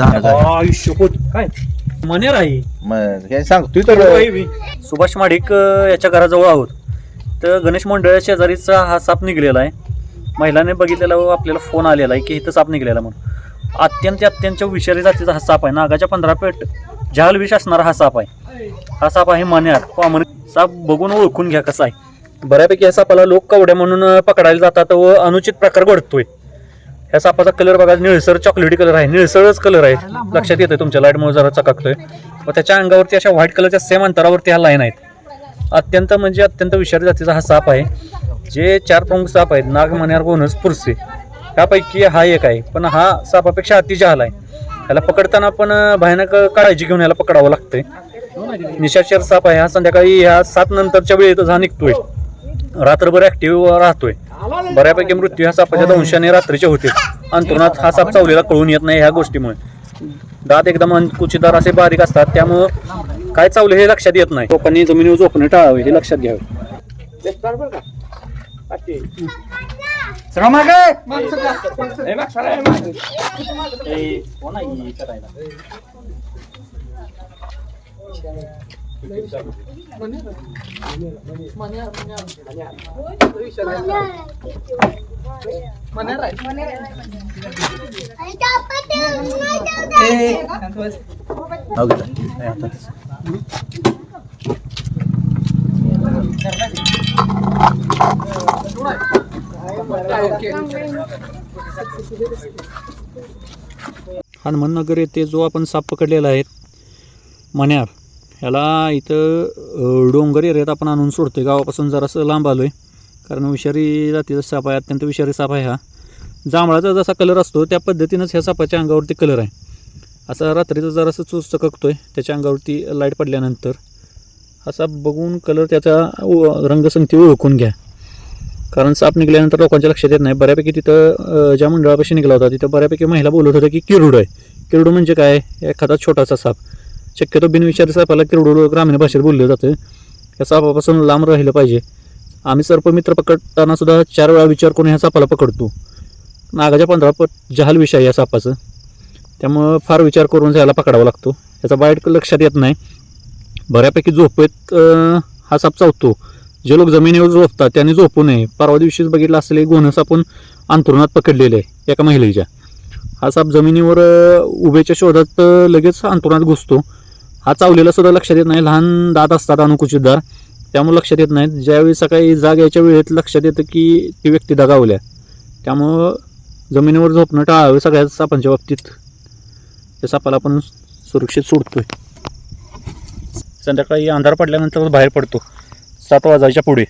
आयुष्य काय? मनेर आहे मग हे सांगतोय तर सुभाष माडिक अ, याच्या घराजवळ आहोत. तर गणेश मंडळ शेजारीचा हा साप निघलेला आहे. महिलाने बघितलेला व आपल्याला फोन आलेला आहे की इथं साप निघलेला म्हणून. अत्यंत अत्यंत विषारी जातीचा हा साप आहे. नागाच्या पंधरा पेट जहाल विष असणारा हा साप आहे. हा साप आहे मन्यार कॉमन साप बघून ओळखून घ्या कसा आहे. बऱ्यापैकी या सापाला लोक कवड्या म्हणून अ, पकडायला जातात व अनुचित प्रकार घडतोय. ह्या सापाचा कलर बघा निळसर चॉकलेटी कलर आहे. निळसरच कलर आहे. लक्षात येतोय तुमच्या लाईटमुळे जरा चकाकतोय. व त्याच्या अंगावरती अशा व्हाईट कलरच्या सेम अंतरावरती ह्या लाईन आहेत. अत्यंत म्हणजे अत्यंत विषारी जातीचा हा साप आहे. जे चार प्रमुख साप आहेत नाग मण्यार गोनस पुरसे. ह्यापैकी हा एक आहे. पण हा सापापेक्षा अतिजहाल आहे. ह्याला पकडताना पण भयानक काळजी घेऊन याला पकडावं लागतंय. निशाचर साप आहे. हा संध्याकाळी ह्या सात नंतरच्या वेळेतच हा निघतोय. रात्रभर ऍक्टिव्ह राहतोय. बऱ्यापैकी मृत्यू ह्या सापाच्या दंशाने रात्रीचे होते. अंतरुणात हा साप चावलेला कळून येत नाही ह्या गोष्टीमुळे. दात एकदम अंकुचीदार असे बारीक असतात त्यामुळं काय चावले हे लक्षात येत नाही. लोकांनी जमिनीवर झोपणे टाळावे हे लक्षात घ्यावे. हनुमाननगर येथे जो आपण साप पकडलेला आहे मण्यार. ह्याला इथं डोंगर एरियात आपण आणून सोडतो आहे गावापासून जरासं लांब आलो आहे कारण विषारी जातीचा साप आहे अत्यंत विषारी साप आहे हा. जांभळाचा जसा कलर असतो त्या पद्धतीनंच ह्या सापाच्या अंगावरती कलर आहे. असा रात्रीचं जरासं चूस आहे त्याच्या अंगावरती लाइट पडल्यानंतर. असा बघून कलर त्याचा रंगसंगती ओळखून घ्या. कारण साप निघाल्यानंतर लोकांच्या लक्षात येत नाही. बऱ्यापैकी तिथं ज्या मंडळापाशी निघाला होता तिथं बऱ्यापैकी महिला बोलत होत्या की किरुड आहे. किरुड म्हणजे काय? एखादा छोटासा साप. शक्यतो बिनविषारी सापाला किरडूळ ग्रामीण भाषेत बोललं जातं. या सापापासून लांब राहिलं पाहिजे. आम्ही सर्पमित्र पकडताना सुद्धा चार वेळा विचार करून ह्या सापाला पकडतो. नागाच्या पंधरा पट जहाल विषय आहे या सापाचं. त्यामुळं फार विचार करून ह्याला पकडावा लागतो. याचा बाईट लक्षात येत नाही. बऱ्यापैकी झोपेत हा साप चावतो. जे लोक जमिनीवर झोपतात त्यांनी झोपू नये. परवा दिवशीच बघितलं असलेले गोनस आपण अंथरुणात पकडलेले आहे एका महिलेच्या. हा साप जमिनीवर उभेच्या शोधात लगेच अंथरुणात घुसतो. हा चावलेला सुद्धा लक्षात येत नाही. लहान दात असतात अनुकुचितदार त्यामुळे लक्षात येत नाहीत ज्यावेळी सकाळी जाग यायच्या वेळेत लक्षात येतं की ती व्यक्ती दगावल्या. त्यामुळं जमिनीवर झोपणं टाळावं सगळ्या सापांच्या बाबतीत. त्या सापाला आपण सुरक्षित सोडतोय. संध्याकाळी अंधार पडल्यानंतर बाहेर पडतो. सात वाजायच्या पुढे.